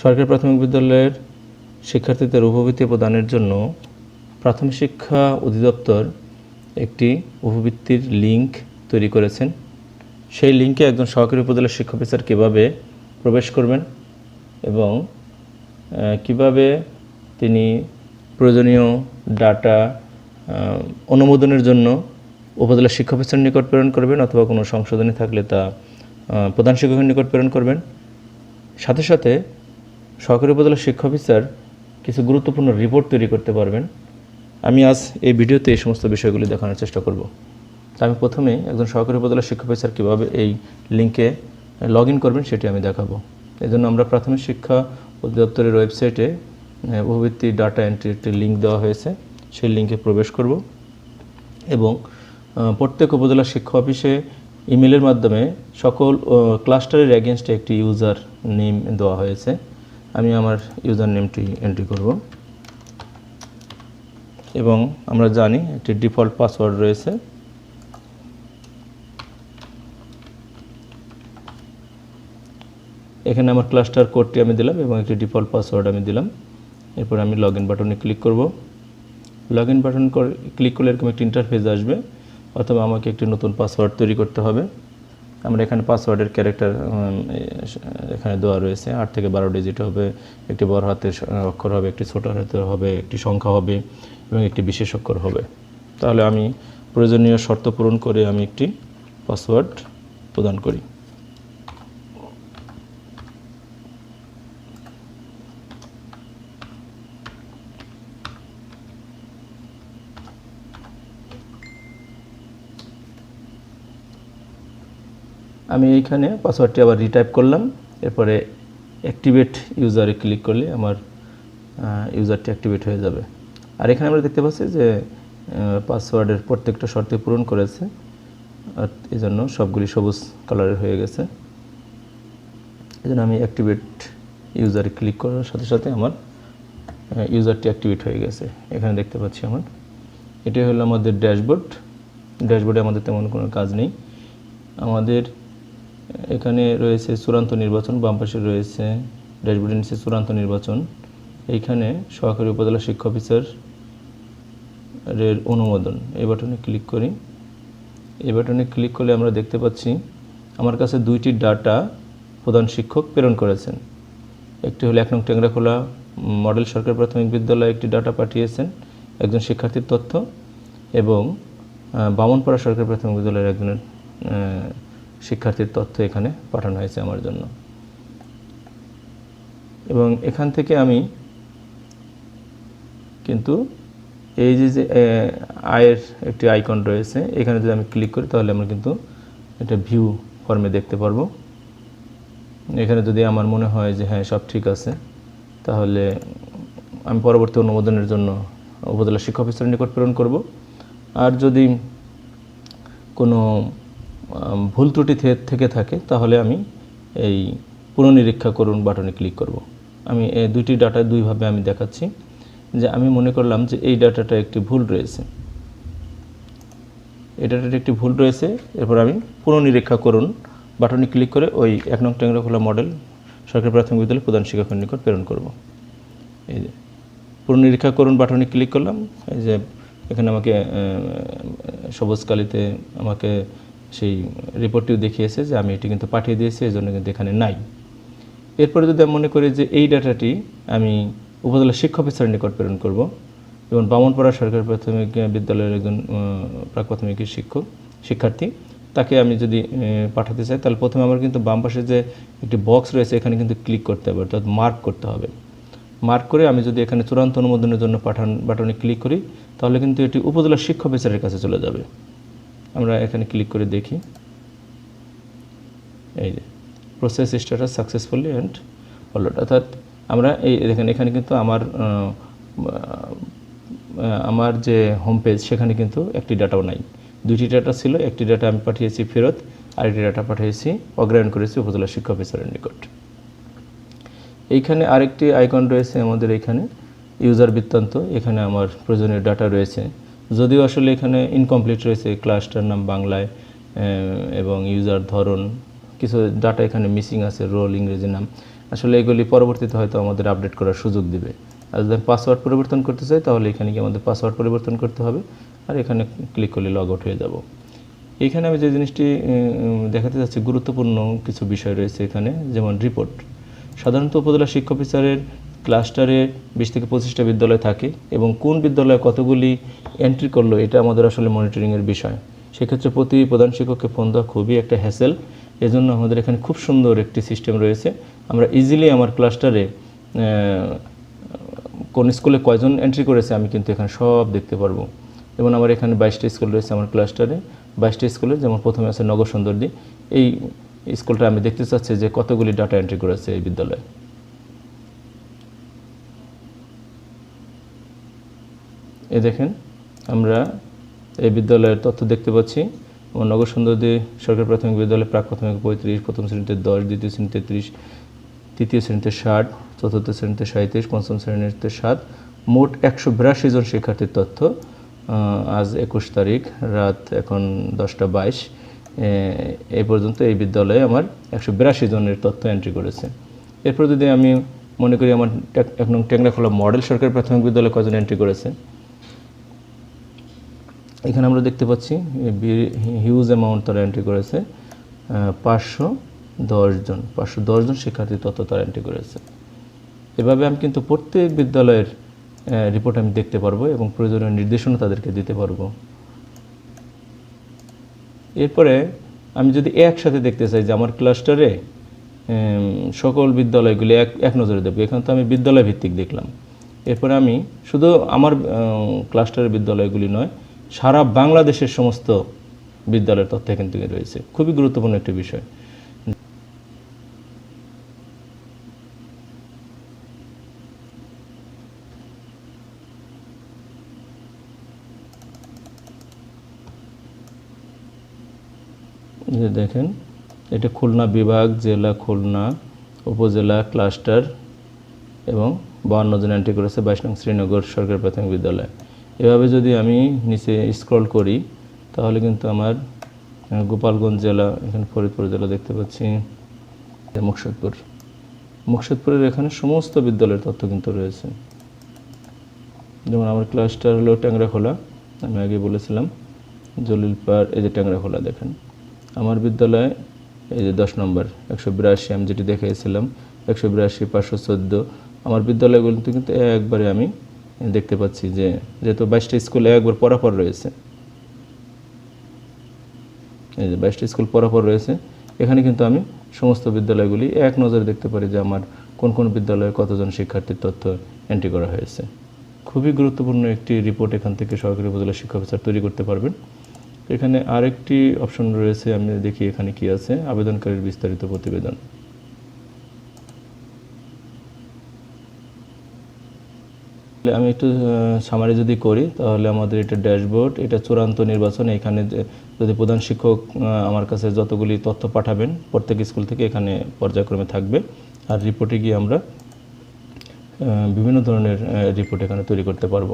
সরকারি প্রাথমিক বিদ্যালয়ের শিক্ষার্থীদের উপবৃত্তি প্রদানের জন্য প্রাথমিক শিক্ষা অধিদপ্তর একটি উপবৃত্তির লিঙ্ক তৈরি করেছেন। সেই লিঙ্কে একজন সহকারী উপজেলা শিক্ষা অফিসার কীভাবে প্রবেশ করবেন এবং কীভাবে তিনি প্রয়োজনীয় ডাটা অনুমোদনের জন্য উপজেলা শিক্ষা অফিসার নিকট প্রেরণ করবেন অথবা কোনো সংশোধনী থাকলে তা প্রধান শিক্ষকের নিকট প্রেরণ করবেন। সাথে সাথে সহকারী উপজেলা শিক্ষা অফিসার কিছু গুরুত্বপূর্ণ রিপোর্ট তৈরি করতে পারবেন। আমি আজ এই ভিডিওতে এই সমস্ত বিষয়গুলি দেখানোর চেষ্টা করব। তা আমি প্রথমে একজন সহকারী উপজেলা শিক্ষা অফিসার কীভাবে এই লিঙ্কে লগ ইন করবেন সেটি আমি দেখাবো। এই জন্য আমরা প্রাথমিক শিক্ষা অধিদপ্তরের ওয়েবসাইটে উপবৃত্তি ডাটা এন্ট্রি একটি লিঙ্ক দেওয়া হয়েছে। সেই লিঙ্কে প্রবেশ করব এবং প্রত্যেক উপজেলা শিক্ষা অফিসে ইমেলের মাধ্যমে সকল ক্লাস্টারের এগেনস্টে একটি ইউজার নেম দেওয়া হয়েছে। আমি আমার ইউজার নেমটি এন্ট্রি করব। এবং আমরা জানি একটি ডিফল্ট পাসওয়ার্ড রয়েছে। এখানে আমার ক্লাস্টার কোডটি আমি দিলাম এবং একটি ডিফল্ট পাসওয়ার্ড আমি দিলাম। এরপর আমি লগ ইন বাটনে ক্লিক করব। লগ ইন বাটন ক্লিক করলে এরকম একটি ইন্টারফেস আসবে, অথবা আমাকে একটি নতুন পাসওয়ার্ড তৈরি করতে হবে। আমরা এখানে পাসওয়ার্ডের ক্যারেক্টার এখানে দেওয়া রয়েছে। আট থেকে বারো ডিজিট হবে, একটি বড় হাতের অক্ষর হবে, একটি ছোট হাতের হবে, একটি সংখ্যা হবে এবং একটি বিশেষ অক্ষর হবে। তাহলে আমি প্রয়োজনীয় শর্ত পূরণ করে আমি একটি পাসওয়ার্ড প্রদান করি। আমি এইখানে পাসওয়ার্ডটি আবার রিটাইপ করলাম। এরপরে অ্যাক্টিভেট ইউজারে ক্লিক করলে আমার ইউজারটি অ্যাক্টিভেট হয়ে যাবে। আর এখানে আমরা দেখতে পাচ্ছি যে পাসওয়ার্ডের প্রত্যেকটা শর্তে পূরণ করেছে। আর এই জন্য সবগুলি সবুজ কালারের হয়ে গেছে। এই জন্য আমি অ্যাক্টিভেট ইউজারে ক্লিক করার সাথে সাথে আমার ইউজারটি অ্যাক্টিভেট হয়ে গেছে। এখানে দেখতে পাচ্ছি আমার। এটি হলো আমাদের ড্যাশবোর্ড। ড্যাশবোর্ডে আমাদের তেমন কোনো কাজ নেই। আমাদের এখানে রয়েছে চূড়ান্ত নির্বাচন, বাম পাশে রয়েছে ড্যাশবোর্ডের নিচে চূড়ান্ত নির্বাচন। এইখানে সহকারী উপজেলা শিক্ষা অফিসার এর অনুমোদন। এই বাটনে ক্লিক করি। এই বাটনে ক্লিক করলে আমরা দেখতে পাচ্ছি, আমার কাছে দুইটি ডাটা প্রধান শিক্ষক প্রেরণ করেছেন। একটি হলো এক নং টেংরাখোলা মডেল সরকারি প্রাথমিক বিদ্যালয়ে একটি ডাটা পাঠিয়েছেন একজন শিক্ষার্থীর তথ্য এবং বামনপাড়া সরকারি প্রাথমিক বিদ্যালয়ের একজনের শিক্ষার্থীর তথ্য এখানে পাঠানো হয়েছে আমার জন্য। এবং এখান থেকে আমি কিন্তু এই যে যে আয়ের একটি আইকন রয়েছে, এখানে যদি আমি ক্লিক করি তাহলে আমরা কিন্তু এটা ভিউ ফর্মে দেখতে পারব। এখানে যদি আমার মনে হয় যে হ্যাঁ সব ঠিক আছে, তাহলে আমি পরবর্তী অনুমোদনের জন্য উপজেলা শিক্ষা অফিসারের নিকট প্রেরণ করব। আর যদি কোনো ভুল ত্রুটি থেকে থাকে তাহলে আমি এই পুনর্নিরীক্ষা করুন বাটনে ক্লিক করব। আমি এই দুইটি ডাটা দুইভাবে আমি দেখাচ্ছি যে আমি মনে করলাম যে এই ডাটাটা একটি ভুল রয়েছে। এই ডাটাটা একটি ভুল রয়েছে এরপর আমি পুনর্নিরীক্ষা করুন বাটনে ক্লিক করে ওই এক নং ট্যাংরাখোলা মডেল সরকারি প্রাথমিক বিদ্যালয় প্রধান শিক্ষকের নিকট প্রেরণ করব। এই যে পুনর্নিরীক্ষা করুন বাটনে ক্লিক করলাম এই যে এখানে আমাকে আহ, সবুজ কালিতে আমাকে সেই রিপোর্টটিও দেখিয়েছে যে আমি এটি কিন্তু পাঠিয়ে দিয়েছি এই জন্য কিন্তু এখানে নাই। এরপরে যদি আমি মনে করি যে এই ডাটাটি আমি উপজেলা শিক্ষা অফিসারের নিকট প্রেরণ করব যেমন বামনপাড়া সরকারি প্রাথমিক বিদ্যালয়ের একজন প্রাক প্রাথমিক শিক্ষক, শিক্ষার্থী, তাকে আমি যদি পাঠাতে চাই, তাহলে প্রথমে আমার কিন্তু বাম পাশে যে একটি বক্স রয়েছে, এখানে কিন্তু ক্লিক করতে হবে, অর্থাৎ মার্ক করতে হবে। মার্ক করে আমি যদি এখানে চূড়ান্ত অনুমোদনের জন্য পাঠান বাটনে ক্লিক করি, তাহলে কিন্তু এটি উপজেলা শিক্ষা অফিসারের কাছে চলে যাবে। আমরা এখানে ক্লিক করে দেখি। এই যে process status successfully and followed অর্থাৎ আমরা এই দেখেন, এখানে কিন্তু আমার আমার যে হোম পেজ সেখানে কিন্তু একটি ডাটাও নাই। দুটি ডাটা ছিল, একটি ডাটা আমি পাঠিয়েছি ফেরত, আরেকটি ডাটা পাঠিয়েছি অগ্রায়ণ করেছি উপজেলা শিক্ষা অফিসারের নিকট। এইখানে আরেকটি আইকন রয়েছে আমাদের এখানে ইউজার বৃত্তান্ত। এখানে আমার প্রয়োজনীয় ডাটা রয়েছে। যদিও আসলে এখানে ইনকমপ্লিট রয়েছে ক্লাসটার নাম বাংলায় এবং ইউজার ধরন, কিছু ডাটা এখানে মিসিং আছে রোল ইংরেজি নাম। আসলে এগুলি পরবর্তীতে হয়তো আমাদের আপডেট করার সুযোগ দিবে। আর যদি পাসওয়ার্ড পরিবর্তন করতে চাই, তাহলে এখানে গিয়ে আমাদের পাসওয়ার্ড পরিবর্তন করতে হবে, আর এখানে ক্লিক করলে লগ আউট হয়ে যাব। এখানে আমি যে জিনিসটি দেখাতে চাচ্ছি, গুরুত্বপূর্ণ কিছু বিষয় রয়েছে এখানে, যেমন রিপোর্ট সাধারণত উপজেলা শিক্ষা অফিসারের ক্লাস্টারে বিশ থেকে পঁচিশটা বিদ্যালয় থাকে এবং কোন বিদ্যালয়ে কতগুলি এন্ট্রি করল, এটা আমাদের আসলে মনিটরিংয়ের বিষয়। সেক্ষেত্রে প্রতি প্রধান শিক্ষককে ফোন দেওয়া খুবই একটা হ্যাসেল এজন্য আমাদের এখানে খুব সুন্দর একটি সিস্টেম রয়েছে। আমরা ইজিলি আমার ক্লাস্টারে কোন স্কুলে কয়জন এন্ট্রি করেছে আমি কিন্তু এখানে সব দেখতে পারব। যেমন আমার এখানে বাইশটা স্কুল রয়েছে আমার ক্লাস্টারে বাইশটা স্কুলে যেমন প্রথমে আছে নগর সুন্দরদি। এই স্কুলটা আমি দেখতে চাচ্ছি যে কতগুলি ডাটা এন্ট্রি করেছে এই বিদ্যালয়ে। এই দেখেন, আমরা এই বিদ্যালয়ের তথ্য দেখতে পাচ্ছি। আমার নগর সুন্দরদি সরকারি প্রাথমিক বিদ্যালয়, প্রাক প্রাথমিক পঁয়ত্রিশ, প্রথম শ্রেণীতে দশ, দ্বিতীয় শ্রেণীতে ত্রিশ, তৃতীয় শ্রেণীতে ষাট, চতুর্থ শ্রেণীতে সাঁত্রিশ পঞ্চম শ্রেণীতে সাত, মোট একশো বিরাশি জন শিক্ষার্থীর তথ্য। আজ একুশ তারিখ, রাত এখন দশটা বাইশ। এই পর্যন্ত এই বিদ্যালয়ে আমার একশো বিরাশি জনের তথ্য এন্ট্রি করেছে। এরপর যদি আমি মনে করি আমার টেক- এক নং টেংরাখোলা মডেল সরকারি প্রাথমিক বিদ্যালয়ে কজন এন্ট্রি করেছে? এখানে আমরা দেখতে পাচ্ছি হিউজ অ্যামাউন্ট তারা এন্ট্রি করেছে পাঁচশো দশজন পাঁচশো দশজন শিক্ষার্থী তত তারা এন্ট্রি করেছে। এভাবে আমি কিন্তু প্রত্যেক বিদ্যালয়ের রিপোর্ট আমি দেখতে পারব এবং প্রয়োজনীয় নির্দেশনা তাদেরকে দিতে পারব। এরপরে আমি যদি একসাথে দেখতে চাই যে আমার ক্লাস্টারে সকল বিদ্যালয়গুলি এক এক নজরে দেখব। এখানে তো আমি বিদ্যালয় ভিত্তিক দেখলাম। এরপরে আমি শুধু আমার ক্লাস্টারের বিদ্যালয়গুলি নয় সারা বাংলাদেশের সমস্ত বিদ্যালয়ের তথ্য এখান থেকে রয়েছে। খুবই গুরুত্বপূর্ণ একটি বিষয়। দেখেন, এটা খুলনা বিভাগ, জেলা খুলনা, উপজেলা, ক্লাস্টার এবং বাহান্ন জন এন্ট্রি করেছে, বাইশ নং শ্রীনগর সরকারি প্রাথমিক বিদ্যালয়। এভাবে যদি আমি নিচে স্ক্রল করি, তাহলে কিন্তু আমার গোপালগঞ্জ জেলা, এখানে ফরিদপুর জেলা দেখতে পাচ্ছি, মুকসুদপুর। মুকসুদপুরের এখানে সমস্ত বিদ্যালয়ের তথ্য কিন্তু রয়েছে। যেমন আমার ক্লাসটা হলো ট্যাংরাখোলা, আমি আগে বলেছিলাম, জলিলপাড়, এই যে ট্যাংরাখোলা দেখেন। আমার বিদ্যালয়ে, এই যে দশ নম্বর, একশো বিরাশি, আমি যেটি দেখিয়েছিলাম, একশো বিরাশি, পাঁচশো চোদ্দ, আমার বিদ্যালয়গুলোতে কিন্তু একবারে আমি দেখতে পাচ্ছি যে, যেহেতু বাইশটা স্কুলে একবার পরাপর রয়েছে। এই যে বাইশটা স্কুল পরাপর রয়েছে, এখানে কিন্তু আমি সমস্ত বিদ্যালয়গুলি এক নজরে দেখতে পারি যে আমার কোন কোন বিদ্যালয়ে কতজন শিক্ষার্থীর তথ্য এন্ট্রি করা হয়েছে। খুবই গুরুত্বপূর্ণ একটি রিপোর্ট এখান থেকে সরকারি উপজেলা শিক্ষা অফিসার তৈরি করতে পারবেন। এখানে আরেকটি অপশন রয়েছে, আমি দেখি এখানে কি আছে, আবেদনকারীর বিস্তারিত প্রতিবেদন। আমি একটু সামারি যদি করি, তাহলে আমাদের এটা ড্যাশবোর্ড এটা চূড়ান্ত নির্বাচন, এখানে যদি প্রধান শিক্ষক আমার কাছে যতগুলি তথ্য পাঠাবেন, প্রত্যেক স্কুল থেকে এখানে পর্যায়ক্রমে থাকবে। আর রিপোর্টে গিয়ে আমরা বিভিন্ন ধরনের রিপোর্ট এখানে তৈরি করতে পারব।